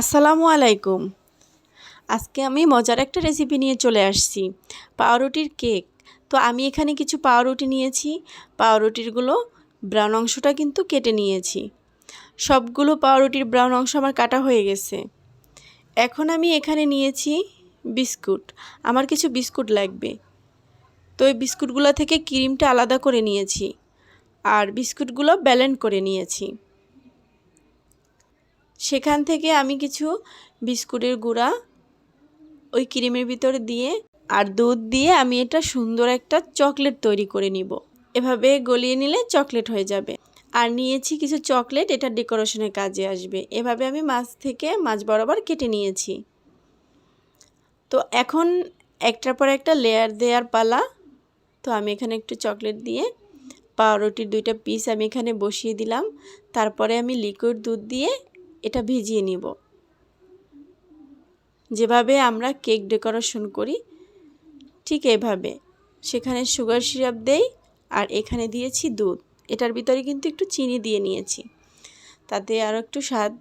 আসসালামু আলাইকুম। আজকে আমি মজার একটা রেসিপি নিয়ে চলে আসছি, পাউরুটির কেক তো আমি এখানে কিছু পাউরুটি নিয়েছি, পাউরুটিরগুলো ব্রাউন অংশটা কিন্তু কেটে নিয়েছি। সবগুলো পাউরুটির ব্রাউন অংশ আমার কাটা হয়ে গেছে। এখন আমি এখানে নিয়েছি বিস্কুট, আমার কিছু বিস্কুট লাগবে। তো এই বিস্কুটগুলো থেকে ক্রিমটা আলাদা করে নিয়েছি, আর বিস্কুটগুলো ব্যালেন্ড করে নিয়েছি। সেখান থেকে আমি কিছু বিস্কুটের গুঁড়া ওই ক্রিমের ভিতরে দিয়ে আর দুধ দিয়ে আমি এটা সুন্দর একটা চকলেট তৈরি করে নিব। এভাবে গলিয়ে নিলে চকলেট হয়ে যাবে। আর নিয়েছি কিছু চকলেট, এটা ডেকোরেশনের কাজে আসবে। এভাবে আমি মাছ থেকে মাছ বরাবর কেটে নিয়েছি। তো এখন একটার পর একটা লেয়ার দেওয়ার পালা। তো আমি এখানে একটু চকলেট দিয়ে পাউরুটির দুইটা পিস আমি এখানে বসিয়ে দিলাম। তারপরে আমি লিকুইড দুধ দিয়ে এটা ভিজিয়ে নিব। যেভাবে আমরা কেক ডেকোরেশন করি, ঠিক এভাবে। সেখানে সুগার সিরাপ দেই আর এখানে দিয়েছি দুধ। এটার ভিতরে কিন্তু একটু চিনি দিয়ে নিয়েছি। তাতে আরও একটু স্বাদ,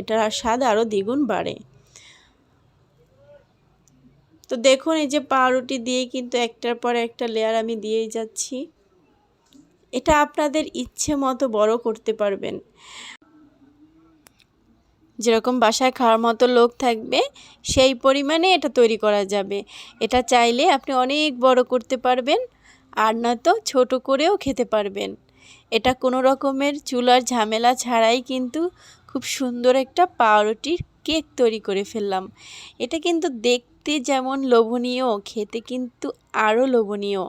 এটার স্বাদ আরও দ্বিগুণ বাড়ে। তো দেখুন, এই যে পাউরুটি দিয়ে কিন্তু একটার পর একটা লেয়ার আমি দিয়েই যাচ্ছি। এটা আপনাদের ইচ্ছে মতো বড় করতে পারবেন। যেরকম বাসায় খাওয়ার মতো লোক থাকবে, সেই পরিমাণে এটা তৈরি করা যাবে। এটা চাইলে আপনি অনেক বড় করতে পারবেন, আর নয়তো ছোট করেও খেতে পারবেন। এটা কোনো রকমের চুলার ঝামেলা ছাড়াই কিন্তু খুব সুন্দর একটা পাউরুটির কেক তৈরি করে ফেললাম। এটা কিন্তু দেখতে যেমন লোভনীয়, খেতে কিন্তু আরও লোভনীয়।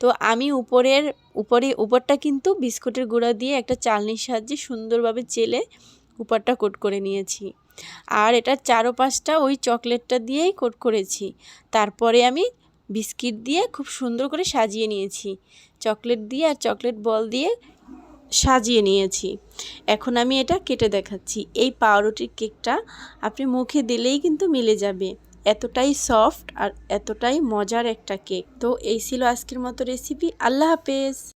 তো আমি উপরের, উপরে, উপরটা কিন্তু বিস্কুটের গুঁড়া দিয়ে একটা চালনির সাহায্যে সুন্দরভাবে চেলে উপরটা কোট করে নিয়েছি। আর এটার চারোপাশটা ওই চকলেটটা দিয়েই কোট করেছি। তারপরে আমি বিস্কিট দিয়ে খুব সুন্দর করে সাজিয়ে নিয়েছি। চকলেট দিয়ে আর চকলেট বল দিয়ে সাজিয়ে নিয়েছি। এখন আমি এটা কেটে দেখাচ্ছি। এই পাউরুটির কেকটা আপনি মুখে দিলেই কিন্তু মিলে যাবে। এতটাই সফট আর এতটাই মজার একটা কেক। তো এই ছিল আজকের মতো রেসিপি। আল্লাহ হাফেজ।